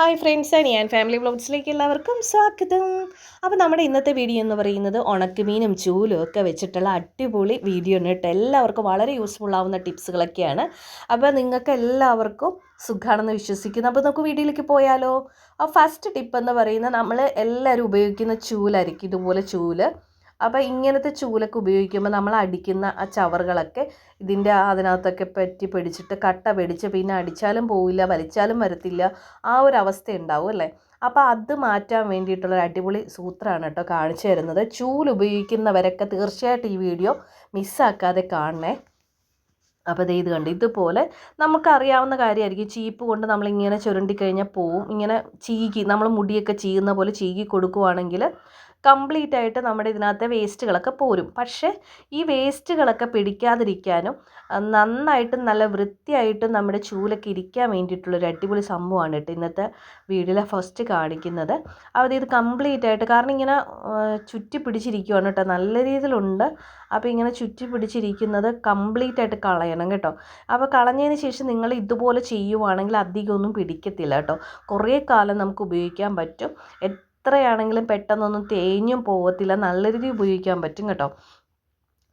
Hi friends ഞാൻ family ബ്ലോഗ്സിലേക്ക് എല്ലാവർക്കും സ്വാഗതം. അപ്പോൾ നമ്മുടെ ഇന്നത്തെ വീഡിയോ എന്ന് പറയുന്നത് ഉണക്കുമീനും ചൂലും ഒക്കെ വെച്ചിട്ടുള്ള അടിപൊളി വീഡിയോ ആണ് കേട്ടോ. എല്ലാവർക്കും വളരെ യൂസ്ഫുൾ ആവുന്ന ടിപ്സുകളൊക്കെയാണ്. അപ്പോൾ നിങ്ങൾക്ക് എല്ലാവർക്കും സുഖമാണെന്ന് വിശ്വസിക്കുന്നു. അപ്പോൾ നമുക്ക് വീഡിയോയിലേക്ക് പോയാലോ? ആ ഫസ്റ്റ് ടിപ്പ് എന്ന് പറയുന്നത് നമ്മൾ എല്ലാവരും ഉപയോഗിക്കുന്ന ചൂലായിരിക്കും. ഇതുപോലെ ചൂൽ. അപ്പോൾ ഇങ്ങനത്തെ ചൂലൊക്കെ ഉപയോഗിക്കുമ്പോൾ നമ്മൾ അടിക്കുന്ന ആ ചവറുകളൊക്കെ ഇതിന്റെ അതിനകത്തൊക്കെ പറ്റി പിടിച്ചിട്ട് കട്ട പിടിച്ച് പിന്നെ അടിച്ചാലും പോവില്ല വലിച്ചാലും വരത്തില്ല ആ ഒരു അവസ്ഥ ഉണ്ടാവും അല്ലേ? അപ്പോൾ അത് മാറ്റാൻ വേണ്ടിയിട്ടുള്ള ഒരു അടിപൊളി സൂത്രമാണ് കേട്ടോ കാണിച്ചു തരുന്നത്. ചൂൽ ഉപയോഗിക്കുന്നവരൊക്കെ തീർച്ചയായിട്ടും ഈ വീഡിയോ മിസ്സാക്കാതെ കാണണേ. അപ്പോൾ ഇത് കണ്ട് ഇതുപോലെ നമുക്കറിയാവുന്ന കാര്യമായിരിക്കും. ചീപ്പ് കൊണ്ട് നമ്മളിങ്ങനെ ചുരണ്ടിക്കഴിഞ്ഞാൽ പോവും. ഇങ്ങനെ ചീകി നമ്മൾ മുടിയൊക്കെ ചീകുന്ന പോലെ ചീകി കൊടുക്കുവാണെങ്കിൽ കംപ്ലീറ്റ് ആയിട്ട് നമ്മുടെ ഇതിനകത്തെ വേസ്റ്റുകളൊക്കെ പോരും. പക്ഷേ ഈ വേസ്റ്റുകളൊക്കെ പിടിക്കാതിരിക്കാനും നന്നായിട്ടും നല്ല വൃത്തിയായിട്ടും നമ്മുടെ ചൂലൊക്കെ ഇരിക്കാൻ വേണ്ടിയിട്ടുള്ളൊരു അടിപൊളി സംഭവമാണ് കേട്ടോ ഇന്നത്തെ വീഡിയോയിലെ ഫസ്റ്റ് കാണിക്കുന്നത്. അപ്പോൾ ഇത് കംപ്ലീറ്റ് ആയിട്ട് കാരണം ഇങ്ങനെ ചുറ്റി പിടിച്ചിരിക്കുവാണ് കേട്ടോ. നല്ല രീതിയിലുണ്ട്. അപ്പോൾ ഇങ്ങനെ ചുറ്റി പിടിച്ചിരിക്കുന്നത് കംപ്ലീറ്റ് ആയിട്ട് കളയണം കേട്ടോ. അപ്പോൾ കളഞ്ഞതിന് ശേഷം നിങ്ങൾ ഇതുപോലെ ചെയ്യുവാണെങ്കിൽ അധികമൊന്നും പിടിക്കത്തില്ല കേട്ടോ. കുറേ കാലം നമുക്ക് ഉപയോഗിക്കാൻ പറ്റും. എത്രയാണെങ്കിലും പെട്ടെന്നൊന്നും തേഞ്ഞും പോകത്തില്ല നല്ല രീതിയിൽ ഉപയോഗിക്കാൻ പറ്റും കേട്ടോ.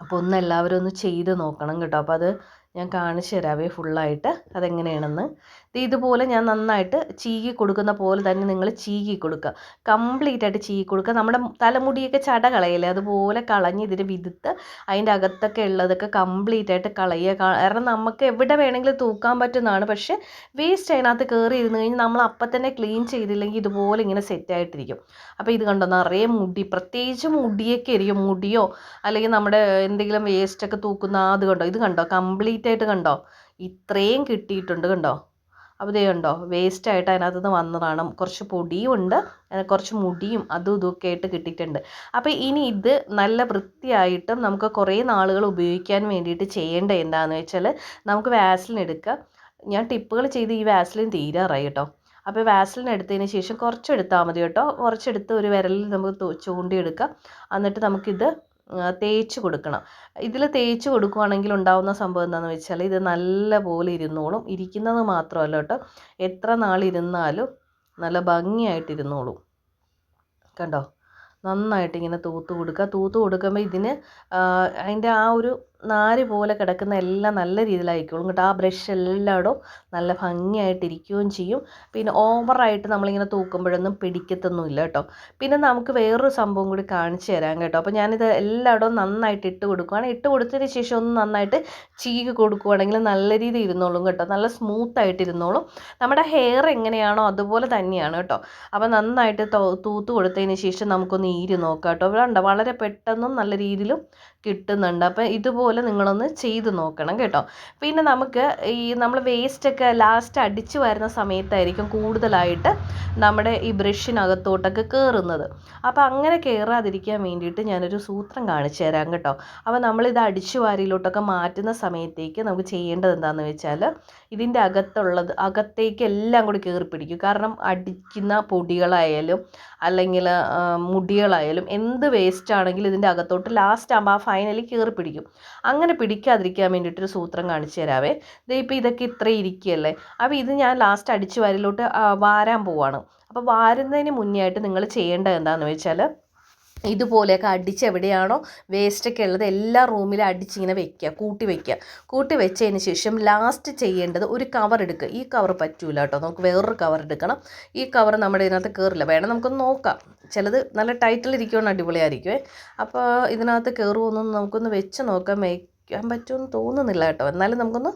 അപ്പോൾ ഒന്ന് എല്ലാവരും ഒന്ന് ചെയ്ത് നോക്കണം കേട്ടോ. അപ്പോൾ അത് ഞാൻ കാണിച്ചു തരാവേ ഫുള്ളായിട്ട് അതെങ്ങനെയാണെന്ന്. ഇതുപോലെ ഞാൻ നന്നായിട്ട് ചീകി കൊടുക്കുന്ന പോലെ തന്നെ നിങ്ങൾ ചീകി കൊടുക്കുക. കംപ്ലീറ്റ് ആയിട്ട് ചീകി കൊടുക്കുക. നമ്മുടെ തലമുടിയൊക്കെ ചട കളയില്ലേ അതുപോലെ കളഞ്ഞ് ഇതിന് വിതുത്ത് അതിന്റെ അകത്തൊക്കെ ഉള്ളതൊക്കെ കംപ്ലീറ്റ് ആയിട്ട് കളയുക. കാരണം നമുക്ക് എവിടെ വേണമെങ്കിലും തൂക്കാൻ പറ്റുന്നതാണ്. പക്ഷേ വേസ്റ്റ് അതിനകത്ത് കയറി ഇരുന്ന് കഴിഞ്ഞാൽ നമ്മൾ അപ്പം തന്നെ ക്ലീൻ ചെയ്തില്ലെങ്കിൽ ഇതുപോലെ ഇങ്ങനെ സെറ്റായിട്ടിരിക്കും അപ്പോൾ ഇത് കണ്ടോ? നിറയെ മുടി. പ്രത്യേകിച്ച് മുടിയൊക്കെ ഇരിക്കും മുടിയോ അല്ലെങ്കിൽ നമ്മുടെ എന്തെങ്കിലും വേസ്റ്റൊക്കെ തൂക്കുന്ന അത് കണ്ടോ? ഇത് കണ്ടോ? കംപ്ലീറ്റ് ആയിട്ട് കണ്ടോ? ഇത്രയും കിട്ടിയിട്ടുണ്ട് കണ്ടോ? അപ്പോൾ ഇതേ കണ്ടോ വേസ്റ്റായിട്ട് അതിനകത്ത് നിന്ന് വന്നതാണ് കുറച്ച് പൊടിയും ഉണ്ട് കുറച്ച് മുടിയും അതും ഇതൊക്കെ ആയിട്ട് കിട്ടിയിട്ടുണ്ട്. അപ്പോൾ ഇനി ഇത് നല്ല വൃത്തിയായിട്ടും നമുക്ക് കുറേ നാളുകൾ ഉപയോഗിക്കാൻ വേണ്ടിയിട്ട് ചെയ്യേണ്ട എന്താണെന്ന് വെച്ചാൽ നമുക്ക് വാസലിൻ എടുക്കുക. ഞാൻ ടിപ്പുകൾ ചെയ്ത് ഈ വാസലിൻ തീരാറായി കേട്ടോ. അപ്പോൾ വാസലിൻ എടുത്തതിന് ശേഷം കുറച്ചെടുത്താൽ മതി കേട്ടോ. കുറച്ചെടുത്ത് ഒരു വിരലിൽ നമുക്ക് ചൂണ്ടിയെടുക്കാം എന്നിട്ട് നമുക്കിത് തേച്ച് കൊടുക്കണം. ഇതിൽ തേച്ച് കൊടുക്കുകയാണെങ്കിൽ ഉണ്ടാകുന്ന സംഭവം എന്താണെന്ന് വെച്ചാൽ ഇത് നല്ല പോലെ ഇരുന്നോളും. ഇരിക്കുന്നത് മാത്രമല്ല കേട്ടോ എത്ര നാളിരുന്നാലും നല്ല ഭംഗിയായിട്ട് ഇരുന്നോളും. കണ്ടോ? നന്നായിട്ട് ഇങ്ങനെ തൂത്ത് കൊടുക്കുക. തൂത്ത് കൊടുക്കുമ്പോൾ ഇതിന് അതിന്റെ ആ ഒരു നാര് പോലെ കിടക്കുന്ന എല്ലാം നല്ല രീതിയിലായിക്കോളും കേട്ടോ ആ ബ്രഷ് എല്ലായിടും നല്ല ഭംഗിയായിട്ടിരിക്കുകയും ചെയ്യും. പിന്നെ ഓവറായിട്ട് നമ്മളിങ്ങനെ തൂക്കുമ്പോഴൊന്നും പിടിക്കത്തൊന്നുമില്ല കേട്ടോ. പിന്നെ നമുക്ക് വേറൊരു സംഭവം കൂടി കാണിച്ചു തരാം കേട്ടോ. അപ്പോൾ ഞാനിത് എല്ലായിടവും നന്നായിട്ട് ഇട്ട് കൊടുക്കുകയാണ് ഇട്ട് കൊടുത്തതിന് ശേഷം ഒന്ന് നന്നായിട്ട് ചീക്ക് കൊടുക്കുകയാണെങ്കിൽ നല്ല രീതിയിൽ ഇരുന്നോളും കേട്ടോ. നല്ല സ്മൂത്തായിട്ട് ഇരുന്നോളും. നമ്മുടെ ഹെയർ എങ്ങനെയാണോ അതുപോലെ തന്നെയാണ് കേട്ടോ. അപ്പോൾ നന്നായിട്ട് തൂത്ത് കൊടുത്തതിന് ശേഷം നമുക്കൊന്ന് ഈരി നോക്കാം കേട്ടോ. വേണ്ട വളരെ പെട്ടെന്നും നല്ല രീതിയിലും കിട്ടുന്നുണ്ട്. അപ്പോൾ ഇതുപോലെ നിങ്ങളൊന്ന് ചെയ്ത് നോക്കണം കേട്ടോ. പിന്നെ നമുക്ക് ഈ നമ്മൾ വേസ്റ്റൊക്കെ ലാസ്റ്റ് അടിച്ചു വരുന്ന സമയത്തായിരിക്കും കൂടുതലായിട്ട് നമ്മുടെ ഈ ബ്രഷിനകത്തോട്ടൊക്കെ കയറുന്നത് അപ്പോൾ അങ്ങനെ കയറാതിരിക്കാൻ വേണ്ടിയിട്ട് ഞാനൊരു സൂത്രം കാണിച്ചു തരാം കേട്ടോ. അപ്പോൾ നമ്മളിത് അടിച്ചു വാരിയിലോട്ടൊക്കെ മാറ്റുന്ന സമയത്തേക്ക് നമുക്ക് ചെയ്യേണ്ടത് എന്താണെന്ന് വെച്ചാൽ ഇതിന്റെ അകത്തുള്ളത് അകത്തേക്ക് എല്ലാം കൂടി കയറി പിടിക്കും കാരണം അടിക്കുന്ന പൊടികളായാലും അല്ലെങ്കിൽ മുടികളായാലും എന്ത് വേസ്റ്റ് ആണെങ്കിലും ഇതിന്റെ അകത്തോട്ട് ലാസ്റ്റ് ആകുമ്പോൾ ആ ഫൈനലി കയറി പിടിക്കും അങ്ങനെ പിടിക്കാതിരിക്കാൻ വേണ്ടിയിട്ടൊരു സൂത്രം കാണിച്ചു തരാവേ. ഇപ്പോൾ ഇതൊക്കെ ഇത്ര ഇരിക്കുകയല്ലേ? അപ്പോൾ ഇത് ഞാൻ ലാസ്റ്റ് അടിച്ച് വാരിലോട്ട് വാരാൻ പോവാണ്. അപ്പോൾ വാരുന്നതിന് മുന്നേ ആയിട്ട് നിങ്ങൾ ചെയ്യേണ്ടത് എന്താണെന്ന് വെച്ചാൽ ഇതുപോലെയൊക്കെ അടിച്ച് എവിടെയാണോ വേസ്റ്റൊക്കെ ഉള്ളത് എല്ലാ റൂമിലും അടിച്ചിങ്ങനെ വെക്കുക കൂട്ടി വെക്കുക. കൂട്ടി വെച്ചതിന് ശേഷം ലാസ്റ്റ് ചെയ്യേണ്ടത് ഒരു കവർ എടുക്കുക. ഈ കവർ പറ്റൂല കേട്ടോ. നമുക്ക് വേറൊരു കവർ എടുക്കണം. ഈ കവർ നമ്മുടെ ഇതിനകത്ത് കയറില്ല വേണം നമുക്കൊന്ന് നോക്കാം. ചിലത് നല്ല ടൈറ്റിൽ ഇരിക്കുകയാണ് അടിപൊളിയായിരിക്കുമേ അപ്പോൾ ഇതിനകത്ത് കയറുമോന്നൊന്ന് നമുക്കൊന്ന് വെച്ച് നോക്കാം. വയ്ക്കാൻ പറ്റുമെന്ന് തോന്നുന്നില്ല കേട്ടോ. എന്നാലും നമുക്കൊന്ന്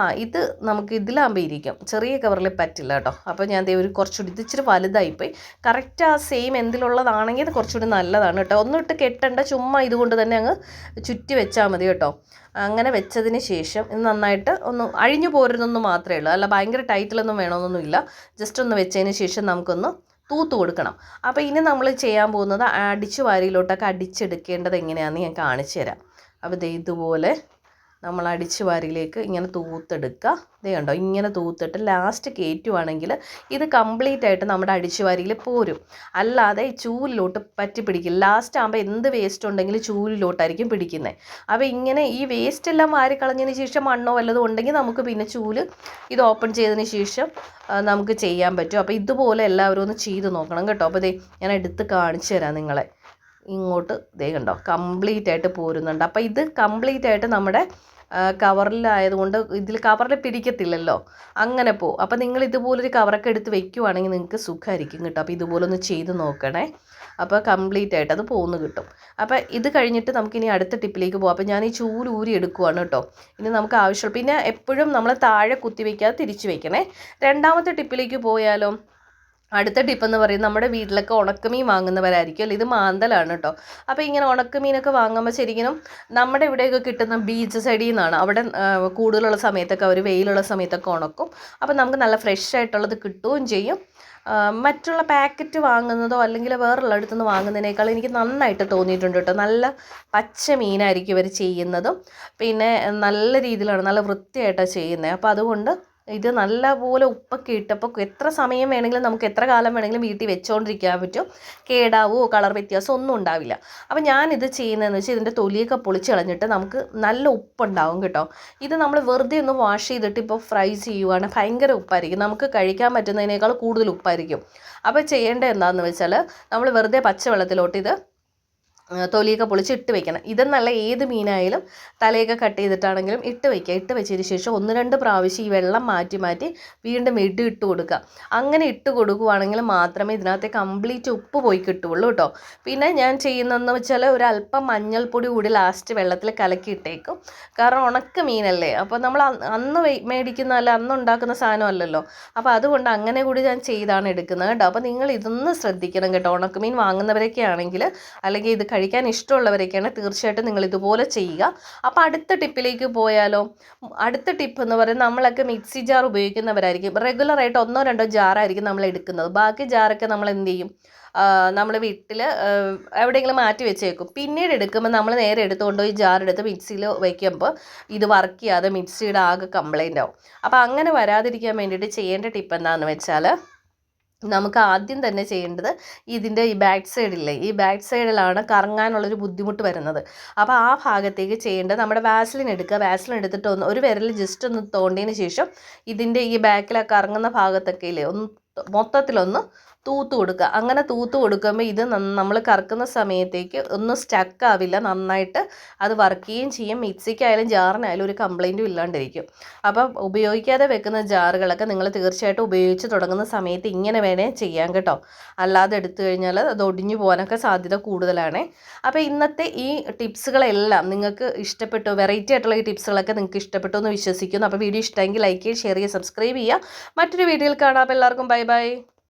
ആ ഇത് നമുക്ക് ഇതിലാകുമ്പോൾ ഇരിക്കും. ചെറിയ കവറിൽ പറ്റില്ല കേട്ടോ. അപ്പോൾ ഞാൻ ദേ ഒരു കുറച്ചുകൂടി ഇത് ഇച്ചിരി വലുതായിപ്പോയി. കറക്റ്റ് ആ സെയിം എന്തിലുള്ളതാണെങ്കിൽ അത് കുറച്ചുകൂടി നല്ലതാണ് കേട്ടോ. ഒന്നും ഇട്ട് കെട്ടണ്ട ചുമ്മാ ഇതുകൊണ്ട് തന്നെ അങ്ങ് ചുറ്റി വെച്ചാൽ മതി കേട്ടോ. അങ്ങനെ വെച്ചതിന് ശേഷം ഇത് നന്നായിട്ട് ഒന്ന് അഴിഞ്ഞു പോരുന്നൊന്നും മാത്രമേ ഉള്ളൂ. അല്ല ഭയങ്കര ടൈറ്റിലൊന്നും വേണമെന്നൊന്നുമില്ല ജസ്റ്റ് ഒന്ന് വെച്ചതിന് ശേഷം നമുക്കൊന്ന് തൂത്ത് കൊടുക്കണം. അപ്പോൾ ഇനി നമ്മൾ ചെയ്യാൻ പോകുന്നത് അടിച്ചു വാരിയിലോട്ടൊക്കെ അടിച്ചെടുക്കേണ്ടത് എങ്ങനെയാണെന്ന് ഞാൻ കാണിച്ചു തരാം. അപ്പോൾ ഇതുപോലെ നമ്മൾ അടിച്ചു വാരിയിലേക്ക് ഇങ്ങനെ തൂത്തെടുക്കുക. ഇതേ കണ്ടോ ഇങ്ങനെ തൂത്തിട്ട് ലാസ്റ്റ് കയറ്റുവാണെങ്കിൽ ഇത് കംപ്ലീറ്റ് ആയിട്ട് നമ്മുടെ അടിച്ചു വാരിയിൽ പോരും. അല്ലാതെ ചൂലിലോട്ട് പറ്റി പിടിക്കും. ലാസ്റ്റ് ആകുമ്പോൾ എന്ത് വേസ്റ്റ് ഉണ്ടെങ്കിലും ചൂലിലോട്ടായിരിക്കും പിടിക്കുന്നത് അപ്പോൾ ഇങ്ങനെ ഈ വേസ്റ്റ് എല്ലാം വാരി കളഞ്ഞതിന് ശേഷം മണ്ണോ വല്ലതും ഉണ്ടെങ്കിൽ നമുക്ക് പിന്നെ ചൂൽ ഇത് ഓപ്പൺ ചെയ്തതിന് ശേഷം നമുക്ക് ചെയ്യാൻ പറ്റും. അപ്പോൾ ഇതുപോലെ എല്ലാവരും ഒന്ന് ചെയ്ത് നോക്കണം കേട്ടോ. അപ്പോൾ ഇതേ ഞാൻ എടുത്ത് കാണിച്ചു തരാം നിങ്ങളെ. ഇങ്ങോട്ട് ദേ കണ്ടോ കംപ്ലീറ്റ് ആയിട്ട് പോരുന്നുണ്ട്. അപ്പോൾ ഇത് കംപ്ലീറ്റ് ആയിട്ട് നമ്മുടെ കവറിലായതുകൊണ്ട് ഇതിൽ കവറിൽ പിടിക്കത്തില്ലല്ലോ. അങ്ങനെ പോവും അപ്പോൾ നിങ്ങൾ ഇതുപോലൊരു കവറൊക്കെ എടുത്ത് വെക്കുവാണെങ്കിൽ നിങ്ങൾക്ക് സുഖമായിരിക്കും കേട്ടോ. അപ്പോൾ ഇതുപോലെ ഒന്ന് ചെയ്ത് നോക്കണേ. അപ്പോൾ കംപ്ലീറ്റ് ആയിട്ട് അത് പോകുന്നു കിട്ടും. അപ്പോൾ ഇത് കഴിഞ്ഞിട്ട് നമുക്കിനി അടുത്ത ടിപ്പിലേക്ക് പോകാം അപ്പോൾ ഞാൻ ഈ ചൂൽ ഊരി എടുക്കുവാണ് കേട്ടോ. ഇനി നമുക്ക് ആവശ്യം പിന്നെ എപ്പോഴും നമ്മൾ താഴെ കുത്തി വയ്ക്കാതെ തിരിച്ച് വയ്ക്കണേ രണ്ടാമത്തെ ടിപ്പിലേക്ക് പോയാലോ? അടുത്ത ടിപ്പ് എന്ന് പറയുന്നത് നമ്മുടെ വീട്ടിലൊക്കെ ഉണക്കമീൻ വാങ്ങുന്നവരായിരിക്കും. ഇത് മാന്തലാണ് കേട്ടോ അപ്പോൾ ഇങ്ങനെ ഉണക്കമീനൊക്കെ വാങ്ങുമ്പോൾ ശരിക്കും നമ്മുടെ ഇവിടെയൊക്കെ കിട്ടുന്ന ബീച്ച് സൈഡിൽ നിന്നാണ് അവിടെ കൂടുതലുള്ള സമയത്തൊക്കെ അവർ വെയിലുള്ള സമയത്തൊക്കെ ഉണക്കും. അപ്പോൾ നമുക്ക് നല്ല ഫ്രഷ് ആയിട്ടുള്ളത് കിട്ടുകയും ചെയ്യും. മറ്റുള്ള പാക്കറ്റ് വാങ്ങുന്നതോ അല്ലെങ്കിൽ വേറുള്ള നിന്ന് വാങ്ങുന്നതിനേക്കാൾ എനിക്ക് നന്നായിട്ട് തോന്നിയിട്ടുണ്ട് കേട്ടോ നല്ല പച്ച മീനായിരിക്കും ഇവർ ചെയ്യുന്നതും. പിന്നെ നല്ല രീതിയിലാണ് നല്ല വൃത്തിയായിട്ടാണ് ചെയ്യുന്നത്. അപ്പോൾ അതുകൊണ്ട് ഇത് നല്ലപോലെ ഉപ്പൊക്കെ ഇട്ടപ്പോൾ എത്ര സമയം വേണമെങ്കിലും നമുക്ക് എത്ര കാലം വേണമെങ്കിലും വീട്ടിൽ വെച്ചുകൊണ്ടിരിക്കാൻ പറ്റും. കേടാവോ കളർ വ്യത്യാസം ഒന്നും ഉണ്ടാവില്ല. അപ്പോൾ ഞാനിത് ചെയ്യുന്നതെന്ന് വെച്ചാൽ ഇതിന്റെ തൊലിയൊക്കെ പൊളിച്ച് കളഞ്ഞിട്ട് നമുക്ക് നല്ല ഉപ്പുണ്ടാവും കേട്ടോ. ഇത് നമ്മൾ വെറുതെ ഒന്ന് വാഷ് ചെയ്തിട്ട് ഇപ്പോൾ ഫ്രൈ ചെയ്യുവാണ്. ഭയങ്കര ഉപ്പായിരിക്കും. നമുക്ക് കഴിക്കാൻ പറ്റുന്നതിനേക്കാൾ കൂടുതൽ ഉപ്പായിരിക്കും. അപ്പോൾ ചെയ്യേണ്ടത് എന്താണെന്ന് വെച്ചാൽ നമ്മൾ വെറുതെ പച്ചവെള്ളത്തിലോട്ട് ഇത് തൊലിയൊക്കെ പൊളിച്ച് ഇട്ട് വെക്കണം. ഇതെന്നല്ല ഏത് മീനായാലും തലയൊക്കെ കട്ട് ചെയ്തിട്ടാണെങ്കിലും ഇട്ട് വെക്കുക. ഇട്ട് വെച്ചതിന് ശേഷം ഒന്ന് രണ്ട് പ്രാവശ്യം ഈ വെള്ളം മാറ്റി മാറ്റി വീണ്ടും ഇട്ട് ഇട്ട് കൊടുക്കുക. അങ്ങനെ ഇട്ട് കൊടുക്കുവാണെങ്കിൽ മാത്രമേ ഇതിനകത്തെ കംപ്ലീറ്റ് ഉപ്പ് പോയി കിട്ടുള്ളൂ കേട്ടോ. പിന്നെ ഞാൻ ചെയ്യുന്നതെന്ന് വെച്ചാൽ അല്പം മഞ്ഞൾപ്പൊടി കൂടി ലാസ്റ്റ് വെള്ളത്തിൽ കലക്കി ഇട്ടേക്കും. കാരണം ഉണക്ക മീനല്ലേ. അപ്പോൾ നമ്മൾ അന്ന് മേടിക്കുന്ന അല്ല അന്ന് ഉണ്ടാക്കുന്ന സാധനമല്ലല്ലോ അപ്പോൾ അതുകൊണ്ട് അങ്ങനെ കൂടി ഞാൻ ചെയ്താണ് എടുക്കുന്നത് കേട്ടോ. അപ്പോൾ നിങ്ങൾ ഇതൊന്ന് ശ്രദ്ധിക്കണം കേട്ടോ. ഉണക്കമീൻ വാങ്ങുന്നവരൊക്കെ ആണെങ്കിൽ അല്ലെങ്കിൽ ഇത് കഴിക്കാൻ ഇഷ്ടമുള്ളവരൊക്കെയാണ് തീർച്ചയായിട്ടും നിങ്ങൾ ഇതുപോലെ ചെയ്യുക. അപ്പോൾ അടുത്ത ടിപ്പിലേക്ക് പോയാലോ? അടുത്ത ടിപ്പ് എന്ന് പറയുന്നത് നമ്മളൊക്കെ മിക്സി ജാർ ഉപയോഗിക്കുന്നവരായിരിക്കും. റെഗുലറായിട്ട് ഒന്നോ രണ്ടോ ജാറായിരിക്കും നമ്മൾ എടുക്കുന്നത്. ബാക്കി ജാറൊക്കെ നമ്മൾ എന്ത് ചെയ്യും? നമ്മൾ വീട്ടിൽ എവിടെയെങ്കിലും മാറ്റി വെച്ചേക്കും. പിന്നീട് എടുക്കുമ്പോൾ നമ്മൾ നേരെ എടുത്തുകൊണ്ട് ഈ ജാർ എടുത്ത് മിക്സിയിൽ വയ്ക്കുമ്പോൾ ഇത് വർക്ക് ചെയ്യാതെ മിക്സിയുടെ ആകെ കംപ്ലൈന്റ് ആവും. അപ്പോൾ അങ്ങനെ വരാതിരിക്കാൻ വേണ്ടിയിട്ട് ചെയ്യേണ്ട ടിപ്പ് എന്താണെന്ന് വെച്ചാൽ നമുക്ക് ആദ്യം തന്നെ ചെയ്യേണ്ടത് ഇതിന്റെ ഈ ബാക്ക് സൈഡില്ലേ ഈ ബാക്ക് സൈഡിലാണ് കറങ്ങാനുള്ളൊരു ബുദ്ധിമുട്ട് വരുന്നത്. അപ്പോൾ ആ ഭാഗത്തേക്ക് ചെയ്യേണ്ടത് നമ്മുടെ വാസലിൻ എടുക്കുക. വാസലിൻ എടുത്തിട്ട് ഒന്ന് ഒരു വിരൽ ജസ്റ്റ് ഒന്ന് തോണ്ടിയതിന് ശേഷം ഇതിന്റെ ഈ ബാക്കിലെ കറങ്ങുന്ന ഭാഗത്തൊക്കെ ഇല്ലേ ഒന്ന് മൊത്തത്തിലൊന്ന് തൂത്ത് കൊടുക്കുക അങ്ങനെ തൂത്ത് കൊടുക്കുമ്പോൾ ഇത് നമ്മൾ കറക്കുന്ന സമയത്തേക്ക് ഒന്നും സ്റ്റക്ക് ആവില്ല. നന്നായിട്ട് അത് വർക്ക് ചെയ്യുകയും ചെയ്യും. മിക്സിക്കായാലും ജാറിനായാലും ഒരു കംപ്ലൈന്റും ഇല്ലാണ്ടിരിക്കും. അപ്പം ഉപയോഗിക്കാതെ വെക്കുന്ന ജാറുകളൊക്കെ നിങ്ങൾ തീർച്ചയായിട്ടും ഉപയോഗിച്ച് തുടങ്ങുന്ന സമയത്ത് ഇങ്ങനെ വേണേൽ ചെയ്യാം കേട്ടോ. അല്ലാതെ എടുത്തു കഴിഞ്ഞാൽ അത് ഒടിഞ്ഞു പോകാനൊക്കെ സാധ്യത കൂടുതലാണ്. അപ്പോൾ ഇന്നത്തെ ഈ ടിപ്സുകളെല്ലാം നിങ്ങൾക്ക് ഇഷ്ടപ്പെട്ടു വെറൈറ്റി ആയിട്ടുള്ള ഈ ടിപ്സുകളൊക്കെ നിങ്ങൾക്ക് ഇഷ്ടപ്പെട്ടു എന്ന് വിശ്വസിക്കുന്നു. അപ്പോൾ വീഡിയോ ഇഷ്ടമെങ്കിൽ ലൈക്ക് ചെയ്യുക ഷെയർ ചെയ്യുക സബ്സ്ക്രൈബ് ചെയ്യുക. മറ്റൊരു വീഡിയോയിൽ കാണാം. അപ്പോൾ എല്ലാവർക്കും ബൈ ബൈ